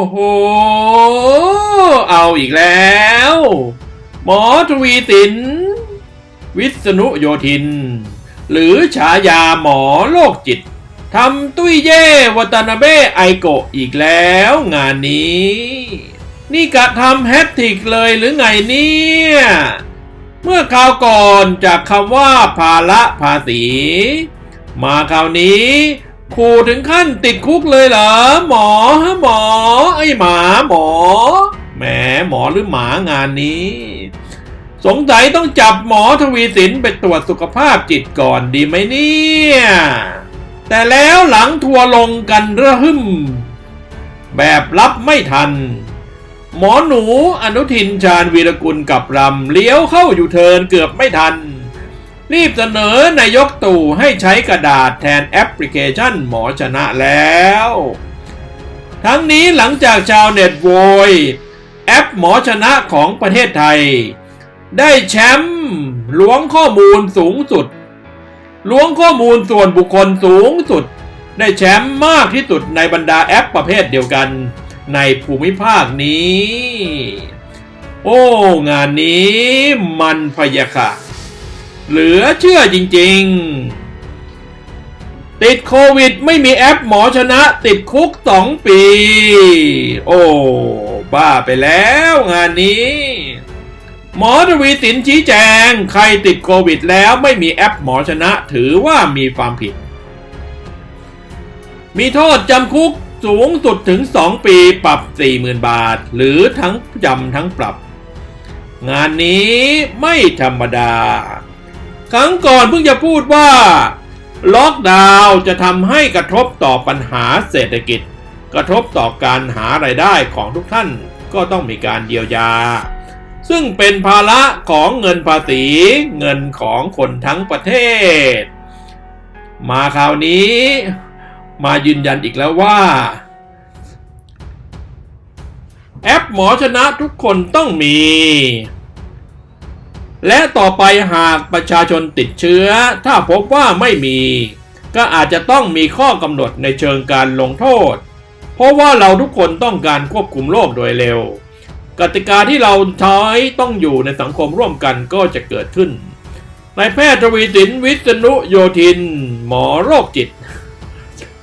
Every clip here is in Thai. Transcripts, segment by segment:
โอ้โห เอาอีกแล้ว หมอทวีสิน วิษณุโยธิน หรือฉายาหมอโรคจิตทำตุ้ยเย่วัตนาเบะไอโกะอีกแล้วงานนี้ นี่กะทำแฮตทริกเลยหรือไงเนี่ย เมื่อคราวก่อนจากคำว่าภาระภาษี มาคราวนี้ ขู่ถึงขั้นติดคุกเลยเหรอ หมอฮะหมอ ไอ้หมาหมอ แหมหมอหรือหมางานนี้ สงสัยต้องจับหมอทวีสินไปตรวจสุขภาพจิตก่อนดีไหมเนี่ย แต่แล้วหลังทัวลงกันระหึ่ม แบบรับไม่ทัน หมอหนูอนุทินชาญวีรกุลกับรำเลี้ยวเข้าอยู่เทินเกือบไม่ทัน รีบเสนอนายกตู่ให้ใช้กระดาษแทนแอปพลิเคชันหมอชนะแล้ว ทั้งนี้หลังจากชาวเน็ตโวย แอปหมอชนะของประเทศไทย ได้แชมป์ล้วงข้อมูลสูงสุด ล้วงข้อมูลส่วนบุคคลสูงสุด ได้แชมป์มากที่สุดในบรรดาแอปประเภทเดียวกันในภูมิภาคนี้ โอ้ งานนี้มันพยาค่ะ เหลือเชื่อจริงๆ ติดโควิดไม่มีแอปหมอชนะติดคุกสองปี โอ้ บ้าไปแล้วงานนี้ หมอทวีสินชี้แจง ใครติดโควิดแล้วไม่มีแอปหมอชนะถือว่ามีความผิด มีโทษจำคุกสูงสุดถึง 2 ปีปรับ 40,000 บาท หรือทั้งจำทั้งปรับ งานนี้ไม่ธรรมดา ครั้งก่อนเพิ่งจะพูดว่า ล็อกดาวน์จะทำให้กระทบต่อปัญหาเศรษฐกิจ กระทบต่อการหารายได้ของทุกท่านก็ต้องมีการเยียวยา ซึ่งเป็นภาระของเงินภาษี เงินของคนทั้งประเทศ มาคราวนี้ มายืนยันอีกแล้วว่า แอปหมอชนะทุกคนต้องมี และต่อไปหากประชาชนติดเชื้อ ถ้าพบว่าไม่มี ก็อาจจะต้องมีข้อกำหนดในเชิงการลงโทษ เพราะว่าเราทุกคนต้องการควบคุมโรคโดยเร็ว กติกาที่เราใช้ต้องอยู่ในสังคมร่วมกันก็จะเกิดขึ้นนายแพทย์ทวีสินวิษณุโยธิน หมอโรคจิต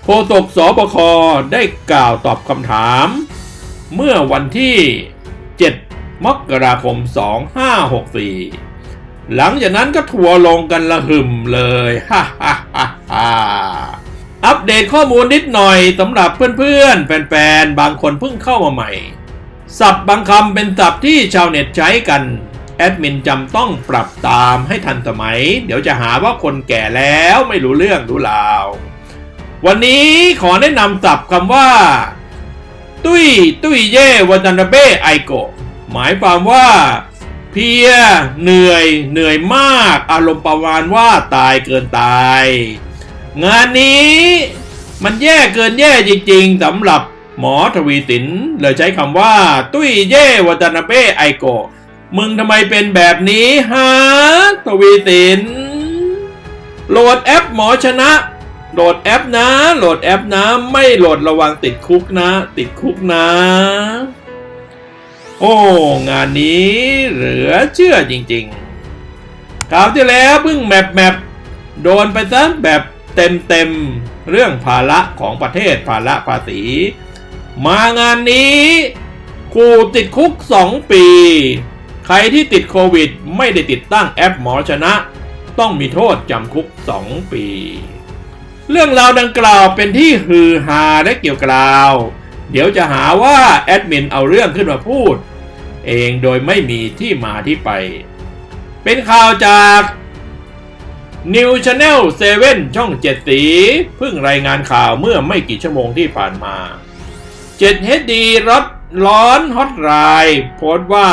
โฆษกสบคได้กล่าวตอบคำถาม เมื่อวันที่ 7 มกราคม 2564 หลังจากนั้นก็ทัวลงกันละหึมเลยฮ่าฮ่าฮ่าฮ่าอัปเดตข้อมูลนิดหน่อยสำหรับเพื่อนๆ แฟนๆ บางคนเพิ่งเข้ามาใหม่ ศัพท์บางคำเป็นศัพท์ที่ชาวเน็ตใช้กัน แอดมินจำต้องปรับตามให้ทันสมัย เดี๋ยวจะหาว่าคนแก่แล้วไม่รู้เรื่องรู้ราว วันนี้ขอแนะนำศัพท์คำว่า ตุ้ยตุ้ยเย่วันตันเบะไอโกหมายความว่า พีย เหนื่อย เหนื่อยมาก อารมณ์ประมาณว่าตายเกินตาย งานนี้มันแย่เกินแย่จริง ๆสำหรับหมอทวีสินเลยใช้คำว่า ตุ้ยเย่วัตนาเบะไอโกะมึงทำไมเป็นแบบนี้ฮะทวีสิน โหลดแอปหมอชนะ โหลดแอปนะ โหลดแอปนะ ไม่โหลดระวังติดคุกนะ ติดคุกนะ อ้งานนี้เหลือเชื่อจริงๆคราวที่แล้วเพิ่งแมปแมปโดนไปซะแบบเต็มเต็มๆเรื่องภาระของประเทศภาระภาษี มางานนี้ขู่ติดคุก 2 ปี ใครที่ติดโควิด ไม่ได้ติดตั้งแอปหมอชนะ ต้องมีโทษจำคุก 2 ปี เรื่องราวดังกล่าวเป็นที่ฮือฮาและเกี่ยวกล่าว เดี๋ยวจะหาว่าแอดมินเอาเรื่องขึ้นมาพูด เองโดยไม่มีที่มาที่ไป เป็นข่าวจาก New Channel 7 ช่อง 7 สี เพิ่งรายงานข่าวเมื่อไม่กี่ชั่วโมงที่ผ่านมา 7 HD รถร้อนฮอตไลน์โพสต์ว่า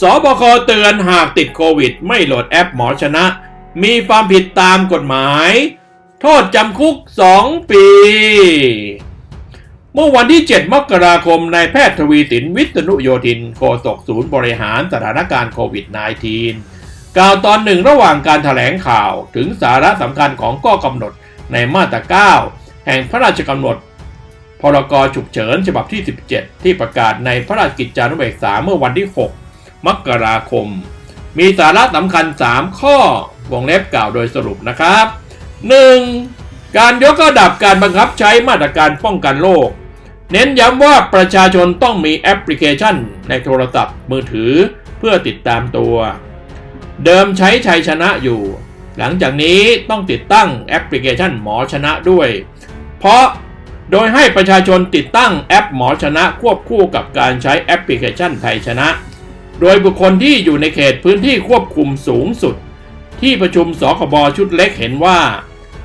สบคเตือนหากติดโควิด ไม่โหลดแอปหมอชนะ มีความผิดตามกฎหมาย โทษจำคุก 2 ปี เมื่อวันที่ 7 มกราคมนายแพทย์ทวีสินวิษณุโยธินโฆษกศูนย์บริหารสถานการณ์โควิด -19 กล่าวตอนหนึ่งระหว่างการถแถลงข่าวถึงสาระสำคัญของข้อกำหนดในมาตรา 9 แห่งพระราชกำหนด พรกฉุกเฉินฉบับที่ 17 ที่ประกาศในพระราชกิจจานุเบกษาเมื่อวันที่ 6 มกราคม มีสาระสำคัญ 3 ข้อวงเล็บกล่าวโดยสรุปนะครับ 1. การยกระดับการบังคับใช้มาตรการป้องกันโรค เน้นย้ำว่าประชาชนต้องมีแอปพลิเคชันในโทรศัพท์ มือถือเพื่อติดตามตัว เดิมใช้ชัยชนะอยู่ หลังจากนี้ต้องติดตั้งแอปพลิเคชันหมอชนะด้วย เพราะโดยให้ประชาชนติดตั้งแอปหมอชนะควบคู่กับการใช้แอปพลิเคชันไทยชนะ โดยบุคคลที่อยู่ในเขตพื้นที่ควบคุมสูงสุด ที่ประชุมสคบชุดเล็กเห็นว่า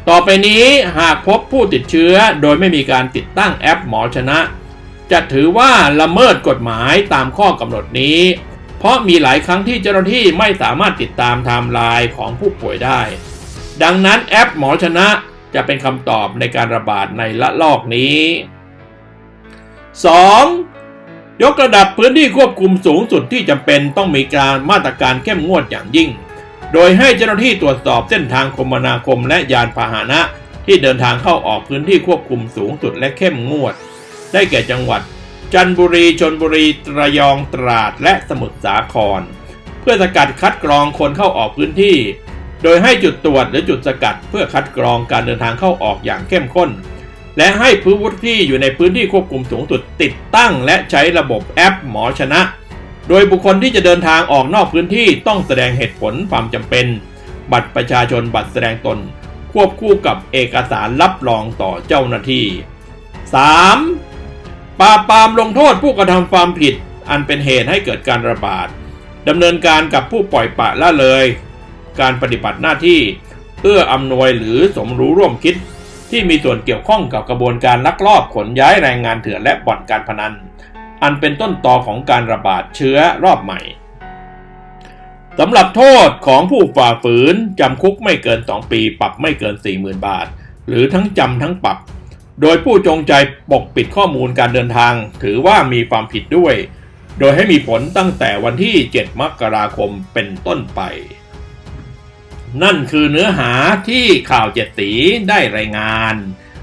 ต่อไปนี้หากพบผู้ติดเชื้อโดยไม่มีการติดตั้งแอปหมอชนะ จะถือว่าละเมิดกฎหมายตามข้อกำหนดนี้ เพราะมีหลายครั้งที่เจ้าหน้าที่ไม่สามารถติดตามไทม์ไลน์ของผู้ป่วยได้ ดังนั้นแอปหมอชนะจะเป็นคำตอบในการระบาดในละลอกนี้ 2. ยกระดับพื้นที่ควบคุมสูงสุดที่จำเป็นต้องมีการมาตรการเข้มงวดอย่างยิ่ง โดยให้เจ้าหน้าที่ตรวจสอบเส้นทางคมนาคมและยานพาหนะ ที่เดินทางเข้าออกพื้นที่ควบคุมสูงสุดและเข้มงวด ได้แก่จังหวัด จันทบุรีชนบุรีระยองตราดและสมุทรสาคร เพื่อสกัดคัดกรองคนเข้าออกพื้นที่ โดยให้จุดตรวจหรือจุดสกัดเพื่อคัดกรองการเดินทางเข้าออกอย่างเข้มข้น และให้พื้นที่อยู่ในพื้นที่ควบคุมสูงสุดติดตั้ง และใช้ระบบแอปหมอชนะ โดยบุคคลที่จะเดินทางออกนอกพื้นที่ต้องแสดงเหตุผลความจำเป็น บัตรประชาชนบัตรแสดงตน ควบคู่กับเอกสารรับรองต่อเจ้าหน้าที่ 3. ปราบปรามลงโทษผู้กระทำความผิด อันเป็นเหตุให้เกิดการระบาดดำเนินการกับผู้ปล่อยปะละเลย การปฏิบัติหน้าที่เอื้ออำนวยหรือสมรู้ร่วมคิด ที่มีส่วนเกี่ยวข้องกับกระบวนการลักลอบขนย้ายแรงงานเถื่อนและบ่อนการพนัน อันเป็นต้นตอของการระบาดเชื้อรอบใหม่สำหรับโทษของผู้ฝ่าฝืนจำคุกไม่เกิน 2 ปี ปรับไม่เกิน 40,000 บาท หรือทั้งจำทั้งปรับ โดยผู้จงใจปกปิดข้อมูลการเดินทาง ถือว่ามีความผิดด้วย โดยให้มีผลตั้งแต่วันที่ 7 มกราคมเป็นต้นไป นั่นคือเนื้อหาที่ข่าวเจ็ดสีได้รายงาน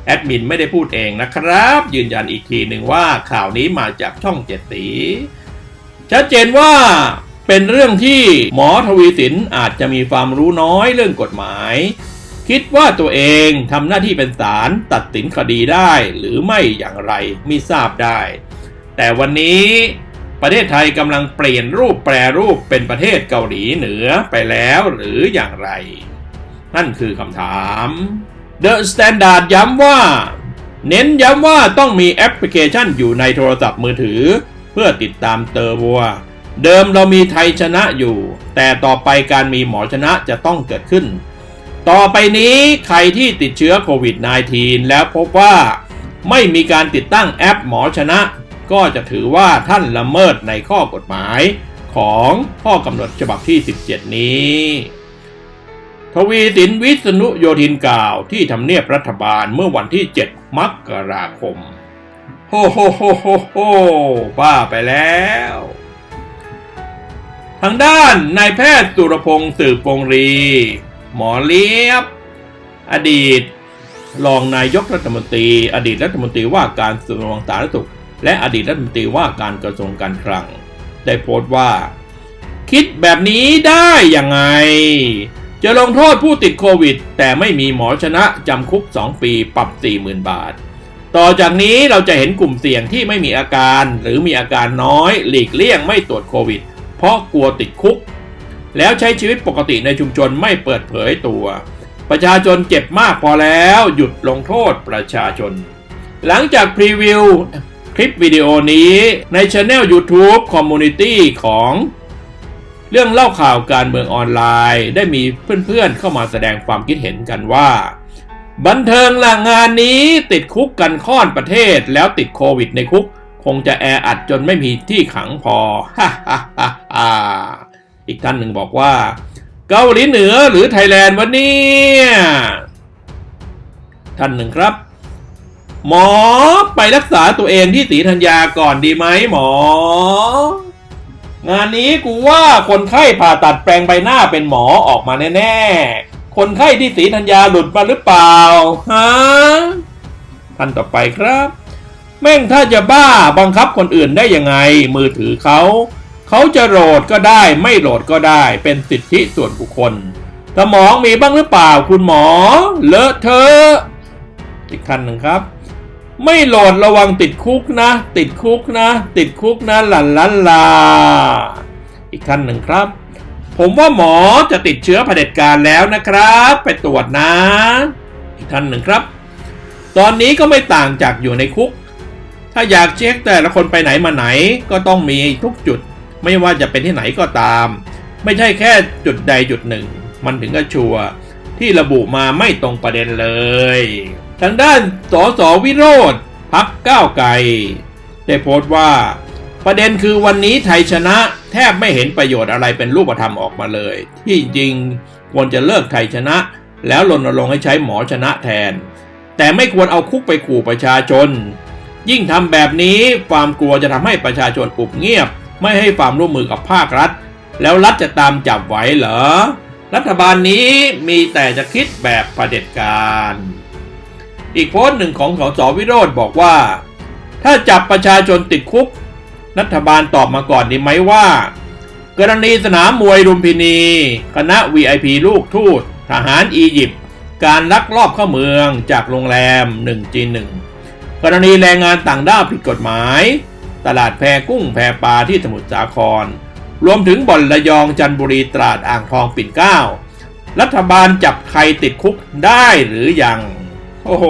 แอดมินไม่ได้พูดเองนะครับ ยืนยันอีกทีหนึ่งว่าข่าวนี้มาจากช่องเจ็ดสีชัดเจนว่าเป็นเรื่องที่หมอทวีสินอาจจะมีความรู้น้อยเรื่องกฎหมาย คิดว่าตัวเองทำหน้าที่เป็นศาลตัดสินคดีได้หรือไม่อย่างไรไม่ทราบได้ แต่วันนี้ประเทศไทยกำลังเปลี่ยนรูปแปรรูปเป็นประเทศเกาหลีเหนือไปแล้วหรืออย่างไร นั่นคือคำถาม The Standard ย้ำว่า เน้นย้ำว่าต้องมีแอปพลิเคชันอยู่ในโทรศัพท์มือถือ เพื่อติดตามเตอร์วัว เดิมเรามีไทยชนะอยู่ แต่ต่อไปการมีหมอชนะจะต้องเกิดขึ้น ต่อไปนี้ใครที่ติดเชื้อโควิด -19 แล้วพบว่า ไม่มีการติดตั้งแอปหมอชนะ ก็จะถือว่าท่านละเมิดในข้อกฎหมายของข้อกำหนดฉบับที่ 17 นี้ วีสินวิษณุโยธินกล่าวที่ทำเนียบรัฐบาลเมื่อวันที่ 7 มกราคม โฮโฮโฮโฮโฮบ้าไปแล้ว ทางด้านนายแพทย์สุรพงศ์สืบปงรี หมอเลียบ อดีต รองนายกรัฐมนตรี อดีตรัฐมนตรีว่าการกระทรวงสาธารณสุข และอดีตรัฐมนตรีว่าการกระทรวงการคลัง ได้โพสต์ว่า คิดแบบนี้ได้ยังไง จะลงโทษผู้ติดโควิด แต่ไม่มีหมอชนะจำคุก 2 ปีปรับ 40,000 บาท ต่อจากนี้เราจะเห็นกลุ่มเสี่ยงที่ไม่มีอาการหรือมีอาการน้อย หลีกเลี่ยงไม่ตรวจโควิด เพราะกลัวติดคุก แล้วใช้ชีวิตปกติในชุมชนไม่เปิดเผยตัว ประชาชนเจ็บมากพอแล้วหยุดลงโทษประชาชน หลังจากพรีวิวคลิปวิดีโอนี้ในช anel YouTube Community ของ เรื่องเล่าข่าวการเมืองออนไลน์ ได้มีเพื่อนๆเข้ามาแสดงความคิดเห็นกันว่า บันเทิงละงานนี้ติดคุกกันค่อนประเทศแล้วติดโควิดในคุก คงจะแออัดจนไม่มีที่ขังพอฮ่าฮ่าฮ่าฮ่าอีกท่านหนึ่งบอกว่า เกาหลีเหนือหรือไทยแลนด์วันนี้ท่านหนึ่งครับ หมอไปรักษาตัวเองที่ศรีธัญญาก่อนดีไหมหมอ งานนี้กูว่าคนไข้ผ่าตัดแปลงใบหน้าเป็นหมอออกมาแน่ๆ คนไข้ที่ศรีธัญญาหลุดมาหรือเปล่าฮะท่านต่อไปครับ แม่งถ้าจะบ้าบังคับคนอื่นได้ยังไง มือถือเขา เขาจะโหลดก็ได้ไม่โหลดก็ได้เป็นสิทธิส่วนบุคคล สมองมีบ้างหรือเปล่าคุณหมอ เลอะเทอะอีกท่านหนึ่งครับ ไม่โหลดระวังติดคุกนะ ติดคุกนะ ติดคุกนะหลันลันลา อีกท่านหนึ่งครับ ผมว่าหมอจะติดเชื้อเผด็จการแล้วนะครับ ไปตรวจนะ อีกท่านหนึ่งครับ ตอนนี้ก็ไม่ต่างจากอยู่ในคุก ถ้าอยากเช็คแต่ละคนไปไหนมาไหนก็ต้องมีทุกจุด ไม่ว่าจะเป็นที่ไหนก็ตาม ไม่ใช่แค่จุดใดจุดหนึ่ง มันถึงก็ชัวร์ที่ระบุมาไม่ตรงประเด็นเลย ทางด้านสสวิโรธพักก้าวไกลได้โพสต์ว่า ประเด็นคือวันนี้ไทยชนะแทบไม่เห็นประโยชน์อะไรเป็นรูปธรรมออกมาเลย ที่จริงควรจะเลิกไทยชนะ แล้วรณรงค์ให้ใช้หมอชนะแทน แต่ไม่ควรเอาคุกไปขู่ประชาชน ยิ่งทำแบบนี้ความกลัวจะทำให้ประชาชนอุบเงียบ ไม่ให้ความร่วมมือกับภาครัฐ แล้วรัฐจะตามจับไหวเหรอ รัฐบาลนี้มีแต่จะคิดแบบประเด็จการ อีกโพสต์หนึ่งของสสวิโรธบอกว่า ถ้าจับประชาชนติดคุก รัฐบาลตอบมาก่อนดีไหมว่า กรณีสนามมวยรุมพินี คณะ VIP ลูกทูตทหารอียิปต์การลักลอบเข้าเมืองจากโรงแรม 1G1 กรณีแรงงานต่างด้าวผิดกฎหมาย ตลาดแพกุ้งแพปลาที่สมุทรสาคร รวมถึงบ่อนระยองจันบุรีตราดอ่างทองปิ่นเกล้ารัฐบาลจับใครติดคุกได้หรือยัง โอ้โห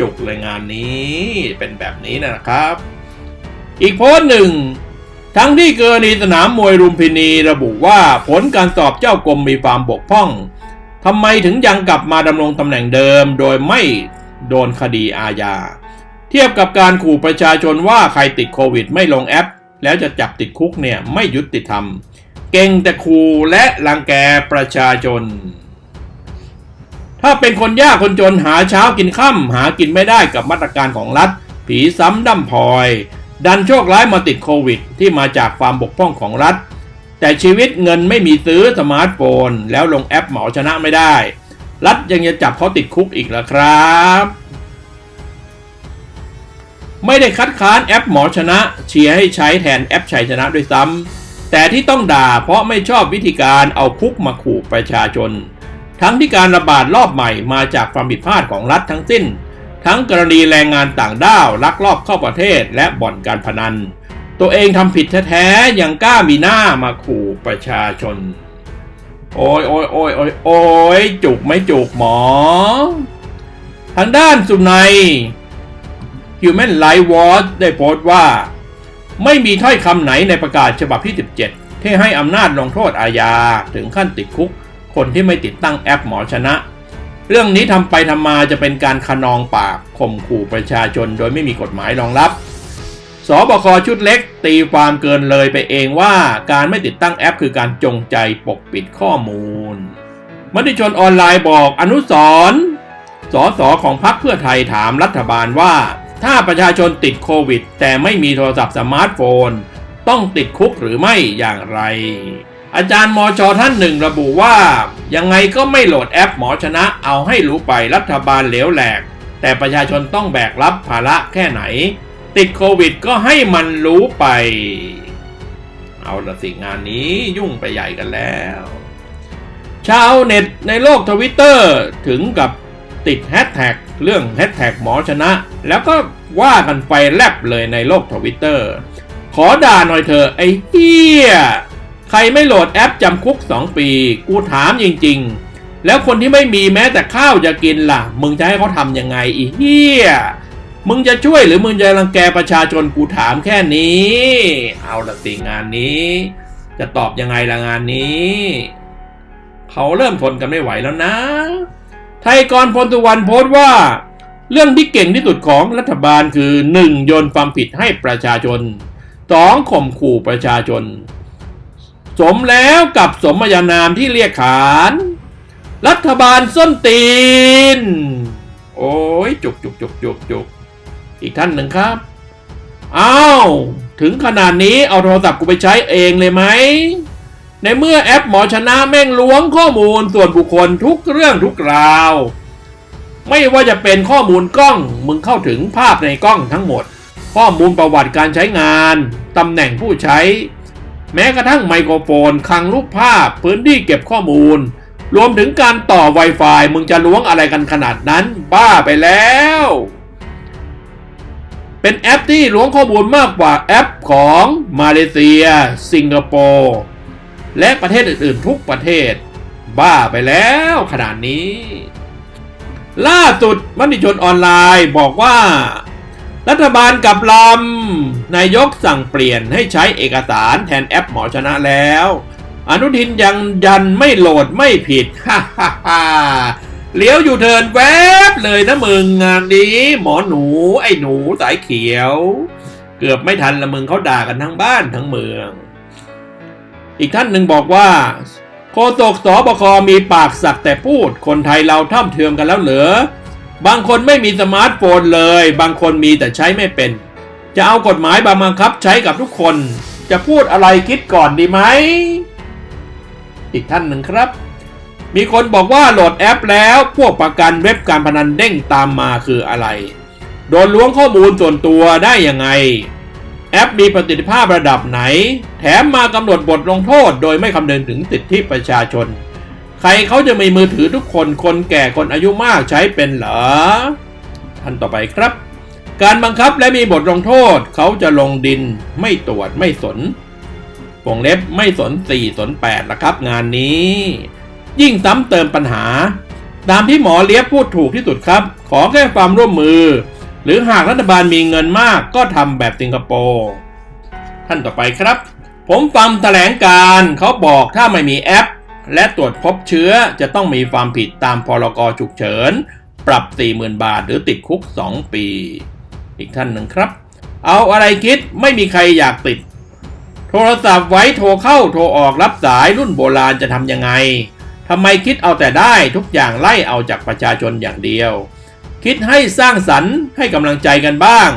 จุกเลยงานนี้เป็นแบบนี้นะครับ อีกโพสหนึ่ง ทั้งที่เกรณีสนามมวยรุมพินีระบุว่าผลการสอบเจ้ากรมมีความบกพร่องทำไมถึงยังกลับมาดำรงตำแหน่งเดิมโดยไม่โดนคดีอาญา เทียบกับการขู่ประชาชนว่าใครติดโควิดไม่ลงแอป แล้วจะจับติดคุกเนี่ยไม่ยุติธรรม เก่งแต่ขู่และรังแกประชาชน ถ้าเป็นคนยากคนจนหาเช้ากินค่ำหากินไม่ได้กับมาตรการของรัฐ ผีซ้ำดั้มพลอย ดันโชคร้ายมาติดโควิด ที่มาจากความบกพร่องของรัฐ แต่ชีวิตเงินไม่มีซื้อสมาร์ทโฟน แล้วลงแอปหมอชนะไม่ได้ รัฐยังจะจับเขาติดคุกอีกเหรอครับ ไม่ได้คัดค้านแอปหมอชนะ เชียร์ให้ใช้แทนแอปชัยชนะด้วยซ้ำแต่ที่ต้องด่าเพราะไม่ชอบวิธีการเอาคุกมาขู่ประชาชน ทั้งที่การระบาดรอบใหม่มาจากความผิดพลาดของรัฐทั้งสิ้น ทั้งกรณีแรงงานต่างด้าวลักลอบเข้าประเทศและบ่อนการพนัน ตัวเองทำผิดแท้ๆยังกล้ามีหน้ามาขู่ประชาชน โอ้ยโอ้ยโอ้ยโอ้ยโอ้ยจุกไม่จุกหมอ ทางด้านสุนัย Human Rights Watch ได้โพสต์ว่า ไม่มีถ้อยคำไหนในประกาศฉบับที่ 17 ที่ให้อำนาจลงโทษอาญาถึงขั้นติดคุก คนที่ไม่ติดตั้งแอปหมอชนะ เรื่องนี้ทำไปทำมาจะเป็นการขนองปากข่มขู่ประชาชนโดยไม่มีกฎหมายรองรับสบคชุดเล็ก ตีความเกินเลยไปเองว่าการไม่ติดตั้งแอป คือการจงใจปกปิดข้อมูล มติชนออนไลน์บอกอนุสรสสของพรรคเพื่อไทยถามรัฐบาลว่า ถ้าประชาชนติดโควิด แต่ไม่มีโทรศัพท์สมาร์ทโฟน ต้องติดคุกหรือไม่อย่างไร อาจารย์มอชอท่านหนึ่งระบุว่า ยังไงก็ไม่โหลดแอปหมอชนะเอาให้รู้ไปรัฐบาลเหลวแหลก แต่ประชาชนต้องแบกรับภาระแค่ไหน ติดโควิดก็ให้มันรู้ไป เอาละสิงานนี้ยุ่งไปใหญ่กันแล้ว ชาวเน็ตในโลกทวิตเตอร์ถึงกับติดแฮชแท็กเรื่องแฮชแท็กหมอชนะ แล้วก็ว่ากันไปแลบเลยในโลกทวิตเตอร์ขอด่าหน่อยเถอไอ้เหี้ย ใครไม่โหลดแอปจำคุก 2 ปี กูถามจริง ๆ แล้วคนที่ไม่มีแม้แต่ข้าวจะกินล่ะ มึงจะให้เขาทำยังไงอีเหี้ย มึงจะช่วยหรือมึงจะรังแกประชาชนกูถามแค่นี้ เอาละสิงานนี้ จะตอบยังไงละงานนี้ เขาเริ่มทนกันไม่ไหวแล้วนะ ไทยกรพลสุวรรณโพสต์ว่า เรื่องที่เก่งที่สุดของรัฐบาลคือ 1. โยนความผิดให้ประชาชน 2. ข่มขู่ประชาชน สมแล้วกับสมญานามที่เรียกขาน รัฐบาลส้นตีน โอ้ยจุกจุกจุกจุกจุกอีกท่านหนึ่งครับอ้าวถึงขนาดนี้เอาโทรศัพท์กูไปใช้เองเลยไหม ในเมื่อแอปหมอชนะแม่งล้วงข้อมูลส่วนบุคคลทุกเรื่องทุกราว ไม่ว่าจะเป็นข้อมูลกล้อง มึงเข้าถึงภาพในกล้องทั้งหมด ข้อมูลประวัติการใช้งาน ตำแหน่งผู้ใช้ แม้กระทั่งไมโครโฟนคลังรูปภาพ พื้นที่เก็บข้อมูล รวมถึงการต่อ Wi-Fi มึงจะล้วงอะไรกันขนาดนั้น บ้าไปแล้ว เป็นแอปที่ล้วงข้อมูลมากกว่าแอปของมาเลเซีย สิงคโปร์และประเทศอื่นๆ ทุกประเทศ บ้าไปแล้วขนาดนี้ ล่าสุดมติชนออนไลน์บอกว่า รัฐบาลกับลำนายกสั่งเปลี่ยนให้ใช้เอกสารแทนแอปหมอชนะแล้ว อนุทินยังยันไม่โหลดไม่ผิดฮ่าฮ่าฮ่าเลี้ยวอยู่เทินแวบเลยนะมึงงานนี้ หมอหนูไอ้หนูสายเขียว เกือบไม่ทันละมึงเขาด่ากันทั้งบ้านทั้งเมือง อีกท่านหนึ่งบอกว่าโฆษกสบคมีปากสักแต่พูด คนไทยเราท่อมเทือมกันแล้วเหรอ บางคนไม่มีสมาร์ทโฟนเลย บางคนมีแต่ใช้ไม่เป็น จะเอากฎหมายบังคับใช้กับทุกคน จะพูดอะไรคิดก่อนดีไหม อีกท่านหนึ่งครับ มีคนบอกว่าโหลดแอปแล้วพวกประกันเว็บการพนันเด้งตามมาคืออะไร โดนล้วงข้อมูลส่วนตัวได้ยังไง แอปมีประสิทธิภาพระดับไหน แถมมากำหนดบทลงโทษโดยไม่คำนึงถึงสิทธิประชาชน ใครเขาจะมีมือถือทุกคนคนแก่คนอายุมากใช้เป็นเหรอท่านต่อไปครับ การบังคับและมีบทลงโทษเขาจะลงดิน ไม่ตรวจไม่สนวงเล็บไม่สน 4 สน8ละครับงานนี้ ยิ่งซ้ำเติมปัญหา ตามที่หมอเลียบพูดถูกที่สุดครับ ขอแค่ความร่วมมือ หรือหากรัฐบาลมีเงินมากก็ทำแบบสิงคโปร์ท่านต่อไปครับ ผมฟังแถลงการเขาบอกถ้าไม่มีแอป และตรวจพบเชื้อจะต้องมีความผิดตามพรกฉุกเฉิน ปรับ 40,000 บาทหรือติดคุก 2 ปี อีกท่านหนึ่งครับ เอาอะไรคิดไม่มีใครอยากติด โทรศัพท์ไว้โทรเข้าโทรออกรับสายรุ่นโบราณจะทำยังไงทำไมคิดเอาแต่ได้ทุกอย่างไล่เอาจากประชาชนอย่างเดียว คิดให้สร้างสรรค์ให้กำลังใจกันบ้าง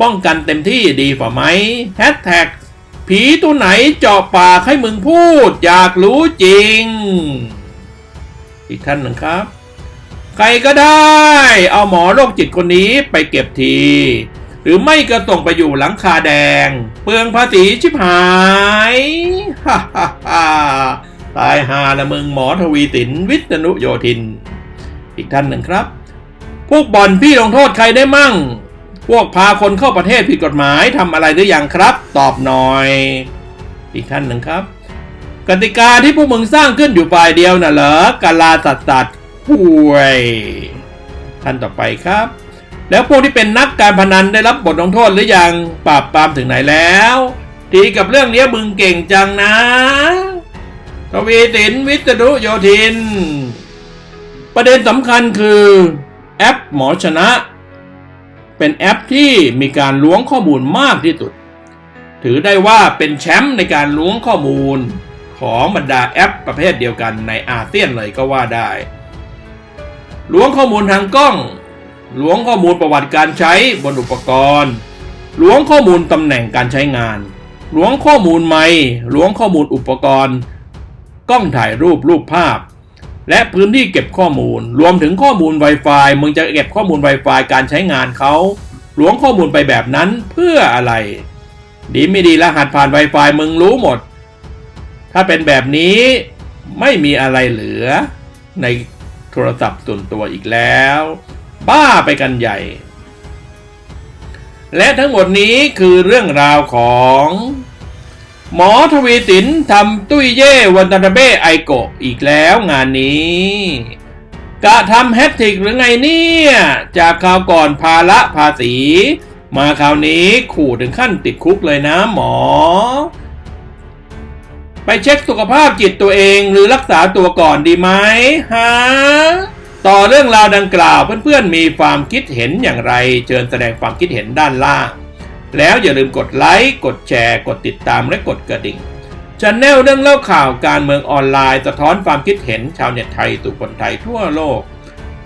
ป้องกันเต็มที่ดีฝ่าไหมแฮชแท็ก ผีตัวไหนเจาะปากให้มึงพูด อยากรู้จริง อีกท่านหนึ่งครับ ใครก็ได้ เอาหมอโรคจิตคนนี้ไปเก็บที หรือไม่ก็ส่งไปอยู่หลังคาแดง เปลืองภาษีชิบหายฮ่าฮ่าฮ่าตายหาละมึงหมอทวีสินวิษณุโยธิน อีกท่านหนึ่งครับ พวกบ่อนพี่ลงโทษใครได้มั่ง พวกพาคนเข้าประเทศผิดกฎหมายทำอะไรหรือยังครับ ตอบหน่อย อีกท่านหนึ่งครับ กติกาที่พวกมึงสร้างขึ้นอยู่ฝ่ายเดียวน่ะเหรอกาลาสัตสัตป่วย ท่านต่อไปครับ แล้วพวกที่เป็นนักการพนันได้รับบทลงโทษหรือยังปราบปรามถึงไหนแล้วทีกับเรื่องเนี้ยมึงเก่งจังนะทวีสินวิษณุโยธิน ประเด็นสำคัญคือ แอปหมอชนะ เป็นแอปที่มีการล้วงข้อมูลมากที่สุด ถือได้ว่าเป็นแชมป์ในการล้วงข้อมูลของบรรดาแอปประเภทเดียวกันในอาเซียนเลยก็ว่าได้ ล้วงข้อมูลทางกล้อง ล้วงข้อมูลประวัติการใช้บนอุปกรณ์ล้วงข้อมูลตำแหน่งการใช้งานล้วงข้อมูลไม้ล้วงข้อมูลอุปกรณ์ กล้องถ่ายรูปรูปภาพ และพื้นที่เก็บข้อมูล รวมถึงข้อมูล Wi-Fi มึงจะเก็บข้อมูล Wi-Fi การใช้งานเขาล้วงข้อมูลไปแบบนั้นเพื่ออะไร ดีไม่ดีรหัสผ่าน Wi-Fi มึงรู้หมด ถ้าเป็นแบบนี้ไม่มีอะไรเหลือ ในโทรศัพท์ส่วนตัวอีกแล้ว บ้าไปกันใหญ่ และทั้งหมดนี้คือเรื่องราวของ หมอทวีสินทำตุ้ยเย่วันตาเบ้ไอโกะอีกแล้วงานนี้กะทำแฮตทิกหรือไงเนี่ย จากคราวก่อนภาระภาษี มาคราวนี้ขู่ถึงขั้นติดคุกเลยนะหมอ ไปเช็คสุขภาพจิตตัวเองหรือรักษาตัวก่อนดีไหมฮะต่อเรื่องราวดังกล่าวเพื่อนๆมีความคิดเห็นอย่างไร เชิญแสดงความคิดเห็นด้านล่าง แล้วอย่าลืมกดไลค์ กดแชร์ กดติดตามและกดกระดิ่งช n แนลเรื่องเล่าข่าวการเมืองออนไลน์สะท้อนความคิดเห็นชาวเน็ตไทยสู่คนไทยทั่วโลก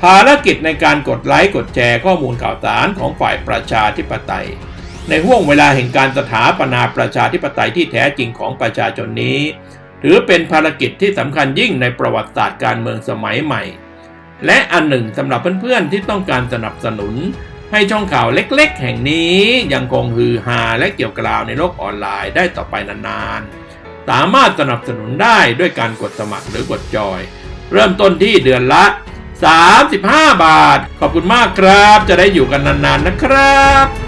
ภารกิจในการกดไลค์ กดแชร์ข้อมูลข่าวสารของฝ่ายประชาธิปไตย ในห่วงเวลาแห่งการสถาปนาประชาธิปไตยที่แท้จริงของประชาชนนี้ ถือเป็นภารกิจที่สำคัญยิ่งในประวัติศาสตร์การเมืองสมัยใหม่ และอันหนึ่งสำหรับเพื่อนๆที่ต้องการสนับสนุน ให้ช่องข่าวเล็กๆ แห่งนี้ยังคงฮือฮาและเกี่ยวกราวในโลกออนไลน์ได้ต่อไปนานๆ สามารถสนับสนุนได้ด้วยการกดสมัครหรือกดจอย เริ่มต้นที่เดือนละ 35 บาท ขอบคุณมากครับ จะได้อยู่กันนานๆนะครับ